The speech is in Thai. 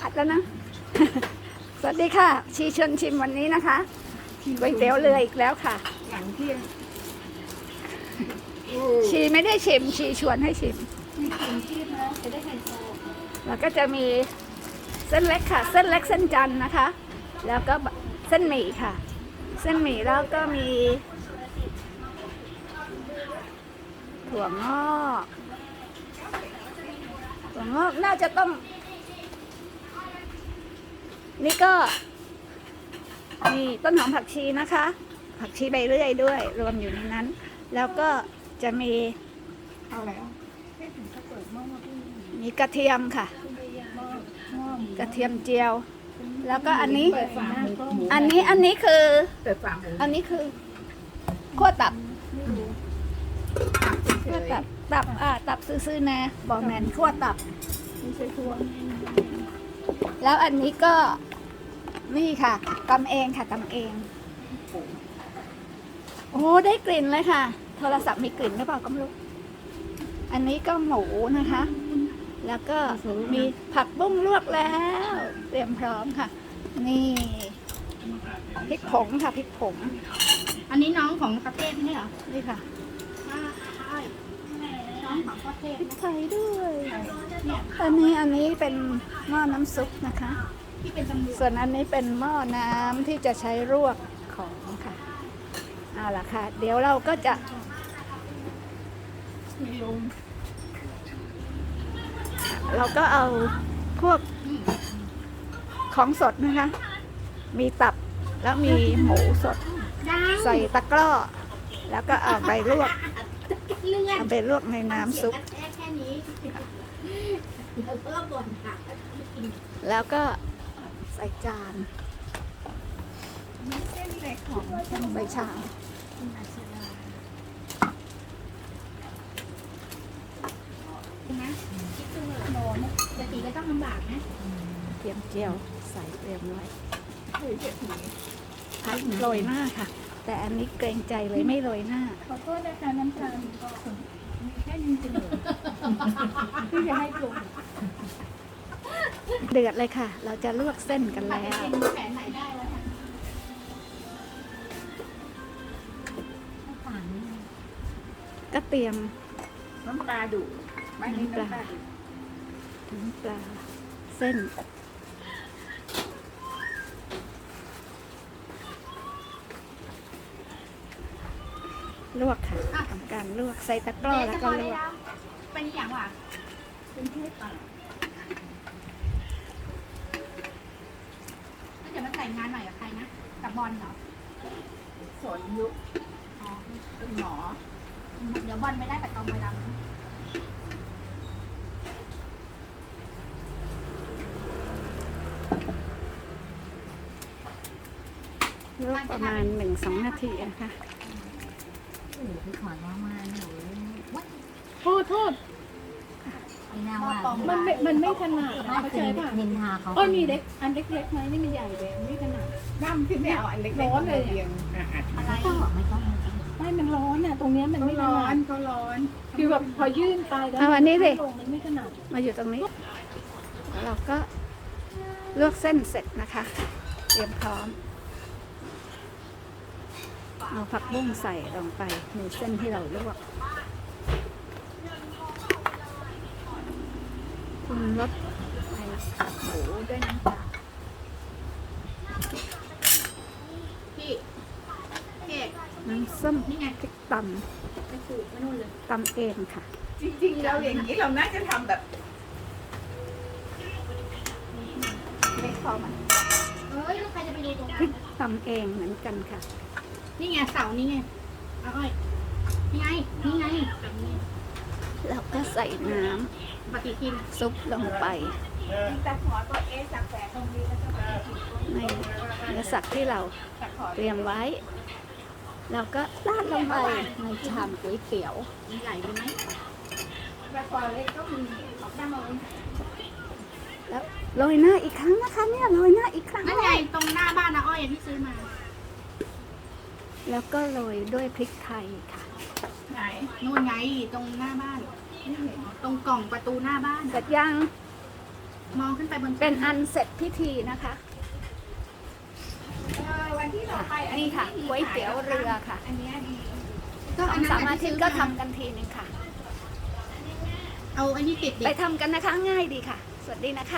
อัดแล้วนะ สวัสดีค่ะ ชีชวนชิมวันนี้นะคะก๋วยเตี๋ยวเรืออีกแล้วค่ะ หลังเที่ยงชีไม่ได้ชิม ชีชวนให้ชิมมีคนที่แล้วจะได้ไฮโซแล้วก็จะมีเส้นเล็กค่ะ เส้นเล็กเส้นจันทร์นะคะ แล้วก็เส้นหมี่ค่ะ เส้นหมี่แล้วก็มี ถั่วงอกถั่วงอกน่าจะต้อง นี่ก็มีต้นหอมผักชีนะคะ ผักชีใบเลื่อยด้วย รวมอยู่ในนั้น แล้วก็จะมีเอาแล้วมีกระเทียมค่ะ กระเทียมเจียว แล้วก็อันนี้ อันนี้อันนี้คือ อันนี้คือขั้วตับขั้วตับตับอ่าตับซื่อๆนะบอกแมนขั้วตับแล้วอันนี้ก็ นี่ค่ะตำเองค่ะตำเอง โอ้ได้กลิ่นเลยค่ะ โทรศัพท์มีกลิ่นหรือเปล่าก็ไม่รู้ อันนี้ก็หมูนะคะ แล้วก็มีผักบุ้งลวกแล้ว เตรียมพร้อมค่ะ นี่พริกผงค่ะพริกผง อันนี้น้องของประเทศไม่ใช่เหรอนี่ค่ะใช่น้องของประเทศพริกไทยด้วยอันนี้อันนี้เป็นหม้อน้ำซุปนะคะ ที่เป็นตำรวจส่วนอันนี้เป็นหม้อน้ำที่จะใช้รวกของค่ะ เอาล่ะค่ะ เดี๋ยวเราก็จะมีลมเราก็เอาพวกของสดนะคะ มีตับแล้วมีหมูสดดังใส่ตะกร้อ แล้วก็เอาไปลวกเลื่อนเอาไปลวกในน้ำซุปแค่แค่นี้เดี๋ยวเพิ่มก่อนค่ะแล้วก็ ใส่จานเส้นเล็กของใส่ชามนะคิดดูโดนจะตีก็ต้องลำบากนะเทียมเจียวใส่เตรียมไว้เฮ้ยเจ็บหนีผักโรยหน้าค่ะ แต่อันนี้เกรงใจเลยไม่โรยหน้า ขอโทษนะคะน้ำตาลก็มีแค่นี้จริงเหรอที่จะให้ปรุง เดือดเลยค่ะ เราจะลวกเส้นกันผัดแล้วเป็นแผนไหนได้วะเนี่ยก็เตรียมน้ำปลาดุไม่นี่น้ำปลาดุน้ำปลาเส้นลวกค่ะทำการลวกใส่ตะกร้อเจ๊แล้วจะพก็อลได้วกแล้วเป็นอย่างว่ะเป็นแค่ปลาแล้วเดี๋ยวมาแต่งงานหน่อยกับใครนะ กับบอลเหรอสนยุคอ๋อเป็นหมอ เดี๋ยวบอลไม่ได้แต่ตองไปดำนะลวกประมาณหนึ่งสองนาทีนะคะโทษโทษไม่ น่าว่ามันไม่มันไม่ถนัดนะไม่เข้าคืใจอป่ะนินทาเขาโอ้ยมีเล็กอันเล็กๆไหมนี่มันใหญ่เลยไม่ถนัดน้ำที่ไม่เอาอันเล็กร้อนเลยเนี่ยอะไรไม่ต้องหรอกไม่ต้องไม่มันร้อนอะตรงเนี้ยมันไม่ร้อนเขาร้อน คือแบบพอยื่นไปแล้วเอาอันนี้สิลงมันไม่ถนัดมาอยู่ตรงนี้แล้วเราก็ลวกเส้นเสร็จนะคะ เตรียมพร้อมเอาผักบุ้งใส่ลงไปในเส้นที่เราลวก ปรุงรสใส่หมูด้วยน้ำปลาพี่พี่เอกน้ำส้มนี่ไงพริกตไปสูตรไม่นู่นเลยำตำเองค่ะ จริงๆเราอย่างนี้เราน่าจะทำแบบเล็กพอมันเอ้ยแล้วใครจะไปดูตรงพรินั้นกตำเองเหมือนกันค่ะ นี่ไงเสานี่ไงเอาอ้อยนี่ไง นี่ไง แล้วก็ใส่น้ปฏิทินำซุปลงไปแต่ขอตัวเอสักแสตรงนี้แล้วก็ไปในเนื้อสัตว์ที่เราแต่ขอเตรียมไว้เราก็ราดลงไปในชามก๋วยเตี๋ยวใหญ่ไปไหมแต่ขอเล็กก็มีออกได้มาเลยแล้วโรยหน้าอีกครั้งนะคะเนี่ยโรยหน้าอีกครั้งนั่นไงตรงหน้าบ้านนะอ้อยที่ซื้อมา แล้วก็โรยด้วยพริกไทยค่ะ ไหน นู่นไงตรงหน้าบ้านตรงกล่องประตูหน้าบ้านเสร็จยังมองขึ้นไปบนเป็นอันเสร็จพิธีนะคะเออวันที่เราไปอันี่ค่ะก๋วยเตี๋ยวเรือค่ะ อันเนี้ยดีสองสามอาทิตย์ก็ทำกันทีนึงค่ะ เอาอันนี้ติดดิ ไปทำกันนะคะง่ายดีค่ะ สวัสดีนะคะ